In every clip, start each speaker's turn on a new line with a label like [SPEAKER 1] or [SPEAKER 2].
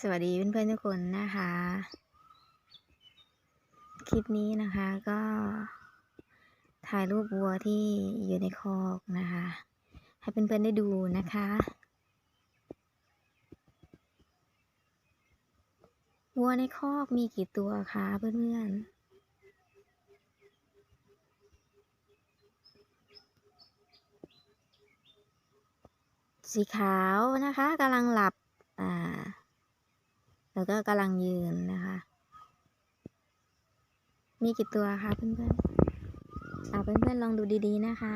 [SPEAKER 1] สวัสดีเพื่อนๆทุกคนนะคะ คลิปนี้นะคะก็ถ่ายรูปวัวที่อยู่ในคอกนะคะ ให้เพื่อนๆได้ดูนะคะวัวในคอกมีกี่ตัวคะเพื่อนๆสีขาวนะคะกำลังหลับ แล้วก็กำลังยืนนะคะ มีกี่ตัวคะเพื่อนๆเอาเพื่อนๆลองดูดีๆนะคะ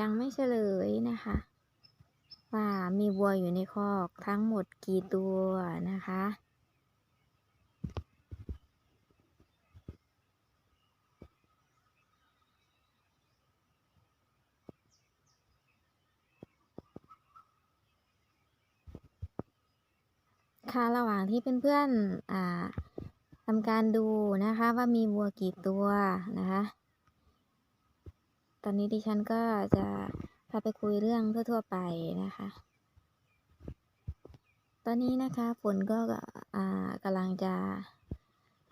[SPEAKER 1] ยังไม่เฉลยนะคะ ว่ามีวัวอยู่ในคอกทั้งหมดกี่ตัวนะคะ คะ ระหว่างที่เพื่อนๆทำการดูนะคะว่ามีวัวกี่ตัวนะคะ ตอนนี้ดิฉันก็จะพาไปคุยเรื่องทั่ว ๆ ไปนะคะ ตอนนี้นะคะฝนก็กำลังจะ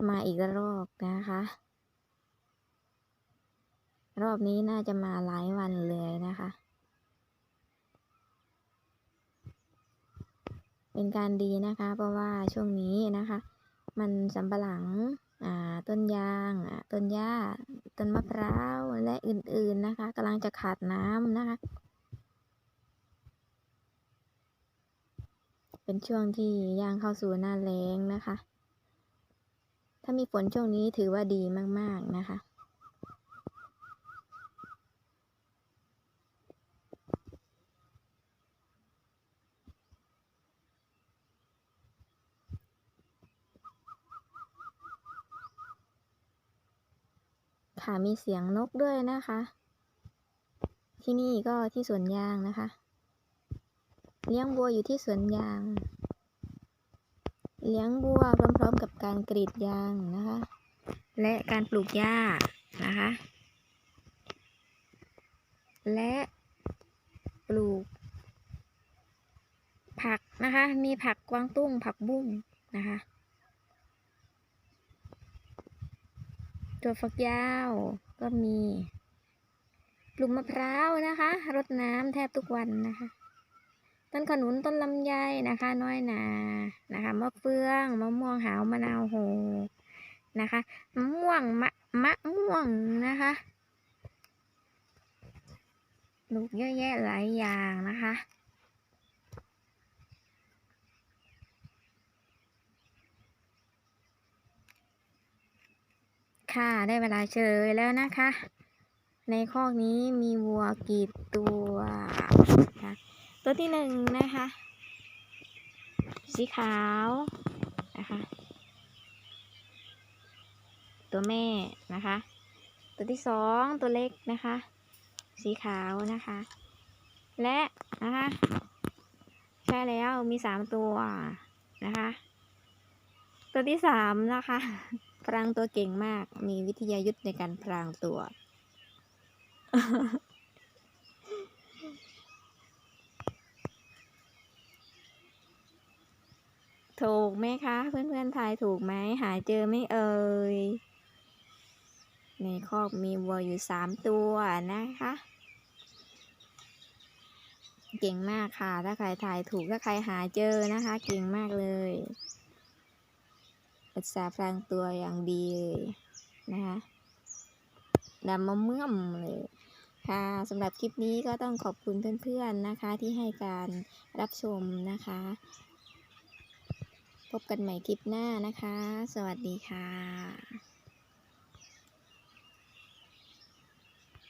[SPEAKER 1] มาอีกรอกนะคะ รอบนี้น่าจะมาหลายวันเลยนะคะ เป็นการดีนะคะ เพราะว่าช่วงนี้นะคะ มันสำปะหลังอ่าต้นยางอ่าต้นหญ้าต้นมะพร้าวและอื่นๆนะคะกำลังจะขาดน้ำนะคะ เป็นช่วงที่ย่างเข้าสู่หน้าแล้งนะคะ ถ้ามีฝนช่วงนี้ถือว่าดีมากๆนะคะ ค่ะมีเสียงนกด้วยนะคะ ที่นี่ก็ที่สวนยางนะคะ เลี้ยงวัวอยู่ที่สวนยาง เลี้ยงวัวพร้อมๆกับการกรีดยางนะคะ และการปลูกหญ้านะคะ และปลูก ผักนะคะ มีผักกวางตุ้งผักบุ้งนะคะ ตัวฝักยาวก็มีปลูกมะพร้าวนะคะ รดน้ำแทบทุกวันนะคะ ต้นขนุนต้นลำไยนะคะ น้อยนานะคะมะเฟืองมะม่วงหาวมะนาวโหนะคะมะม่วงมะมะม่วงนะคะปลูกเยอะแยะหลายอย่างนะคะ ค่ะ ได้เวลาเฉลยแล้วนะคะ ในคอกนี้มีวัวกี่ตัวนะคะตัวที่หนึ่งนะคะ สีขาวนะคะ ตัวแม่นะคะ ตัวที่สองตัวเล็กนะคะ สีขาวนะคะ และนะคะ ใช่แล้วมีสามตัวนะคะ ตัวที่สามนะคะพรางตัวเก่งมาก มีวิทยายุทธในการพรางตัว ถูกไหมคะ เพื่อนๆทายถูกไหม หาเจอไหม่เอ่ย ในคอกมีวัวอยู่สามตัวนะคะ เก่งมากค่ะ ถ้าใครทายถูก ถ้าใครหาเจอนะคะ เก่งมากเลย รักษาพลางตัวอย่างดีเลยนะคะดำมาเมื่อมเลยค่ะสำหรับคลิปนี้ก็ต้องขอบคุณเพื่อนๆนะคะ ที่ให้การรับชมนะคะ พบกันใหม่คลิปหน้านะคะ สวัสดีค่ะ